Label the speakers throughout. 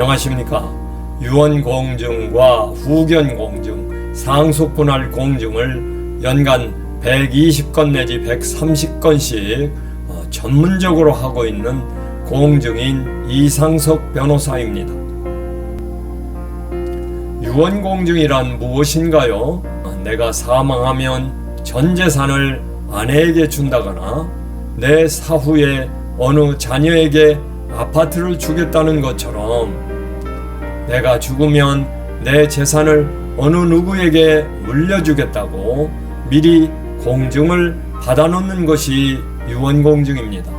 Speaker 1: 안녕하십니까. 유언 공증과 후견 공증, 상속 분할 공증을 연간 120건 내지 130건씩 어, 전문적으로 하고 있는 공증인 이상석 변호사입니다. 유언 공증이란 무엇인가요? 어, 내가 사망하면 전 재산을 아내에게 준다거나 내 사후에 어느 자녀에게 아파트를 주겠다는 것처럼 내가 죽으면 내 재산을 어느 누구에게 물려주겠다고 미리 공증을 받아놓는 것이 유언공증입니다.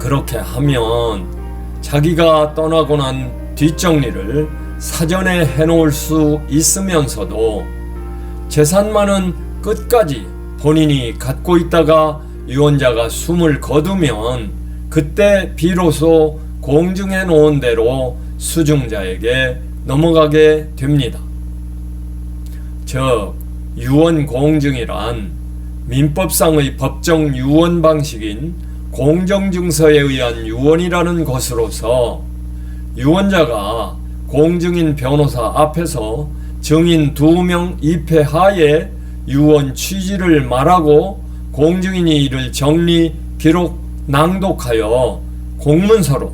Speaker 1: 그렇게 하면 자기가 떠나고 난 뒷정리를 사전에 해놓을 수 있으면서도 재산만은 끝까지 본인이 갖고 있다가 유언자가 숨을 거두면 그때 비로소 공증해 놓은 대로 수중자에게 넘어가게 됩니다. 즉, 유언 공증이란 민법상의 법정 유언 방식인 공정증서에 의한 유언이라는 것으로서 유언자가 공증인 변호사 앞에서 증인 두 명 입회 하에 유언 취지를 말하고 공증인이 이를 정리, 기록, 낭독하여 공문서로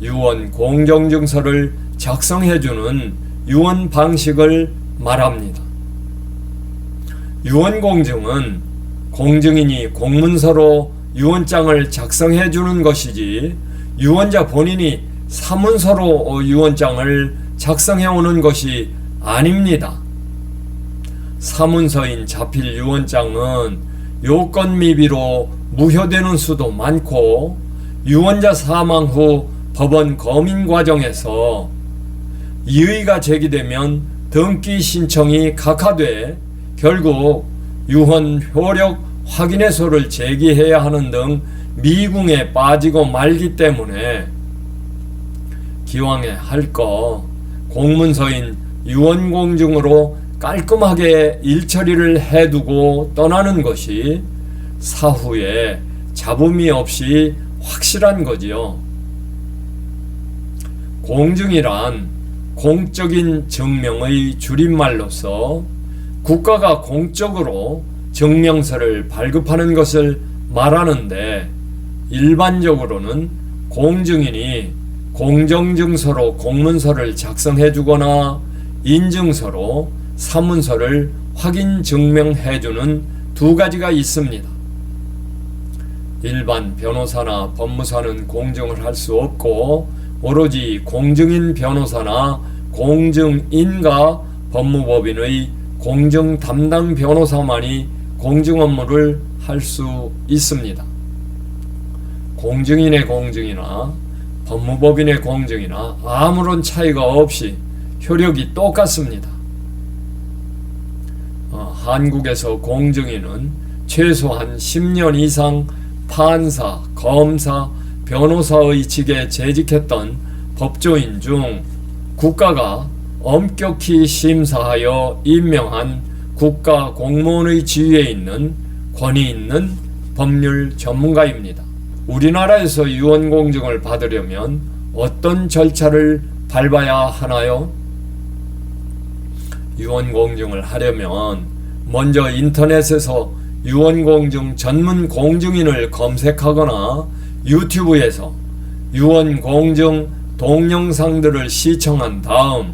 Speaker 1: 유언 공정증서를 작성해주는 유언 방식을 말합니다. 유언 공증은 공증인이 공문서로 유언장을 작성해 주는 것이지 유언자 본인이 사문서로 유언장을 작성해 오는 것이 아닙니다. 사문서인 자필 유언장은 요건 미비로 무효되는 수도 많고 유언자 사망 후 법원 검인 과정에서 이의가 제기되면 등기 신청이 각하돼 결국 유언 효력 확인해소를 제기해야 하는 등 미궁에 빠지고 말기 때문에 기왕에 할 거 공문서인 유언공증으로 깔끔하게 일처리를 해두고 떠나는 것이 사후에 잡음이 없이 확실한 거지요. 공증이란 공적인 증명의 줄임말로서 국가가 공적으로 증명서를 발급하는 것을 말하는데 일반적으로는 공증인이 공정증서로 공문서를 작성해 주거나 인증서로 사문서를 확인 증명해 주는 두 가지가 있습니다. 일반 변호사나 법무사는 공증을 할 수 없고 오로지 공증인 변호사나 공증인과 법무법인의 공증 담당 변호사만이 공증 업무를 할 수 있습니다. 공증인의 공증이나 법무법인의 공증이나 아무런 차이가 없이 효력이 똑같습니다. 어, 한국에서 공증인은 최소한 10년 이상 판사, 검사, 변호사의 직에 재직했던 법조인 중 국가가 엄격히 심사하여 임명한 국가 공무원의 지위에 있는 권위 있는 법률 전문가입니다. 우리나라에서 유언 공증을 받으려면 어떤 절차를 밟아야 하나요? 유언 공증을 하려면 먼저 인터넷에서 유언 공증 전문 공증인을 검색하거나 유튜브에서 유언 공증 동영상들을 시청한 다음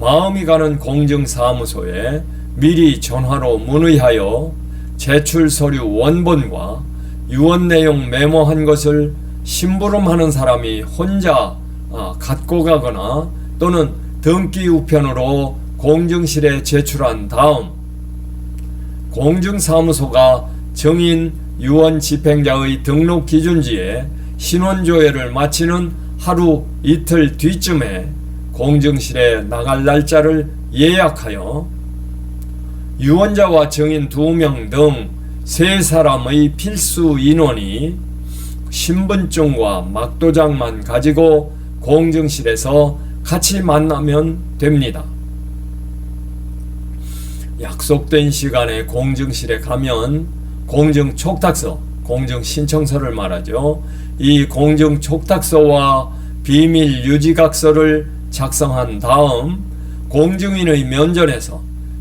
Speaker 1: 마음이 가는 공증사무소에 미리 전화로 문의하여 제출 서류 원본과 유언 내용 메모한 것을 심부름하는 사람이 혼자 아, 갖고 가거나 또는 등기 우편으로 공증실에 제출한 다음 공증사무소가 정인 유언 집행자의 등록 기준지에 신원조회를 마치는 하루 이틀 뒤쯤에 공증실에 나갈 날짜를 예약하여 유언자와 정인 두 명 등 세 사람의 필수 인원이 신분증과 막도장만 가지고 공증실에서 같이 만나면 됩니다. 약속된 시간에 공증실에 가면 공증 촉탁서, 공증 신청서를 말하죠. 이 공증 촉탁서와 비밀 유지각서를 작성한 다음 공증인의 면전에서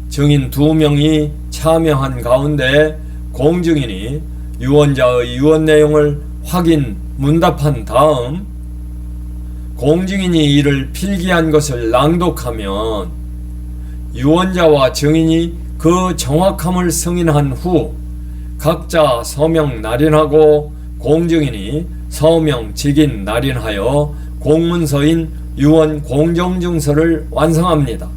Speaker 1: 증인 두 명이 참여한 가운데 공증인이 유언자의 유언 내용을 확인 문답한 다음 공증인이 이를 필기한 것을 낭독하면 유언자와 증인이 그 정확함을 승인한 후 각자 서명 날인하고 공증인이 서명 직인 날인하여 공문서인 유언 공정증서를 완성합니다.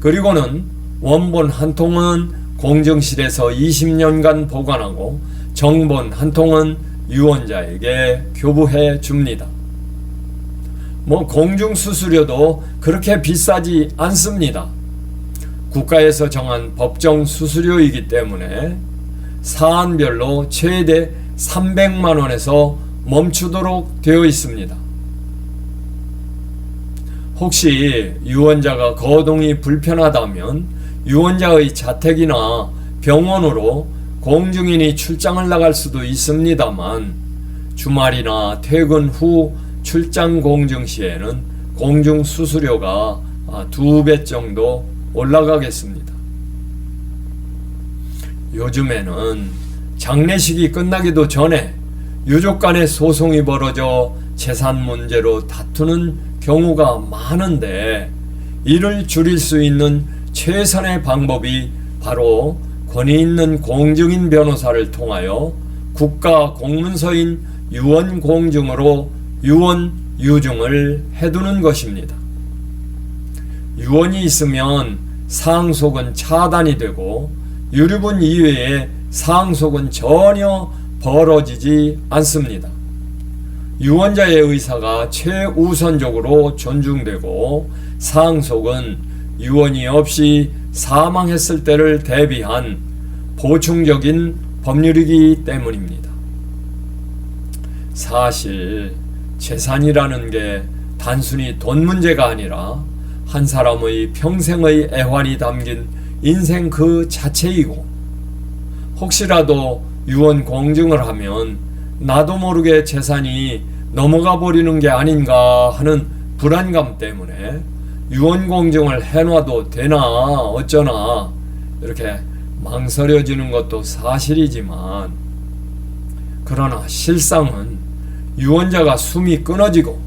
Speaker 1: 그리고는 원본 한 통은 공정실에서 20년간 보관하고 정본 한 통은 유언자에게 교부해 줍니다. 뭐 공중 수수료도 그렇게 비싸지 않습니다. 국가에서 정한 법정 수수료이기 때문에 사안별로 최대 300만 원에서 멈추도록 되어 있습니다. 혹시 유언자가 거동이 불편하다면 유언자의 자택이나 병원으로 공증인이 출장을 나갈 수도 있습니다만 주말이나 퇴근 후 출장 공증 시에는 공증 수수료가 아, 두배 정도 올라가겠습니다. 요즘에는 장례식이 끝나기도 전에 유족 간의 소송이 벌어져 재산 문제로 다투는 경우가 많은데 이를 줄일 수 있는 최선의 방법이 바로 권위 있는 공증인 변호사를 통하여 국가 공문서인 유언 공증으로 유언 유증을 해두는 것입니다. 유언이 있으면 상속은 차단이 되고 유류분 이외에 상속은 전혀 벌어지지 않습니다. 유언자의 의사가 최우선적으로 존중되고 상속은 유언이 없이 사망했을 때를 대비한 보충적인 법률이기 때문입니다. 사실 재산이라는 게 단순히 돈 문제가 아니라 한 사람의 평생의 애환이 담긴 인생 그 자체이고 혹시라도 유언 공증을 하면 나도 모르게 재산이 넘어가 버리는 게 아닌가 하는 불안감 때문에 유언 공증을 해놔도 되나 어쩌나 이렇게 망설여지는 것도 사실이지만 그러나 실상은 유언자가 숨이 끊어지고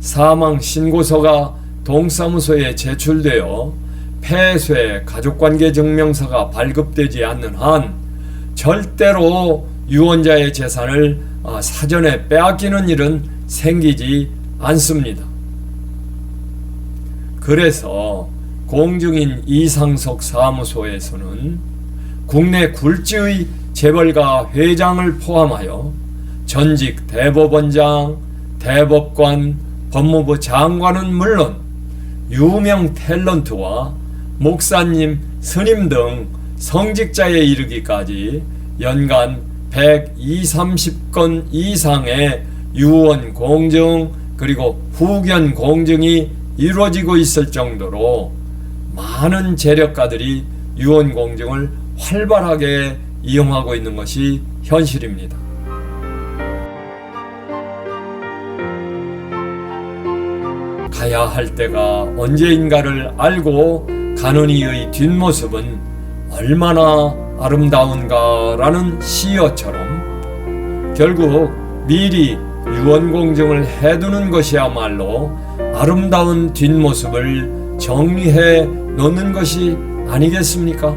Speaker 1: 사망 신고서가 동사무소에 제출되어 폐쇄 가족관계 증명서가 발급되지 않는 한 절대로 유언자의 재산을 아, 사전에 빼앗기는 일은 생기지 않습니다. 그래서 공증인 이상석 사무소에서는 국내 굴지의 재벌가 회장을 포함하여 전직 대법원장, 대법관, 법무부 장관은 물론 유명 탤런트와 목사님, 스님 등 성직자에 이르기까지 연간 120, 30건 이상의 유언 공증 그리고 후견 공증이 이루어지고 있을 정도로 많은 재력가들이 유언 공증을 활발하게 이용하고 있는 것이 현실입니다. 가야 할 때가 언제인가를 알고 가는 이의 뒷모습은 얼마나 아름다운가라는 시어처럼 결국 미리 유언 공증을 해두는 것이야말로 아름다운 뒷모습을 정리해 놓는 것이 아니겠습니까?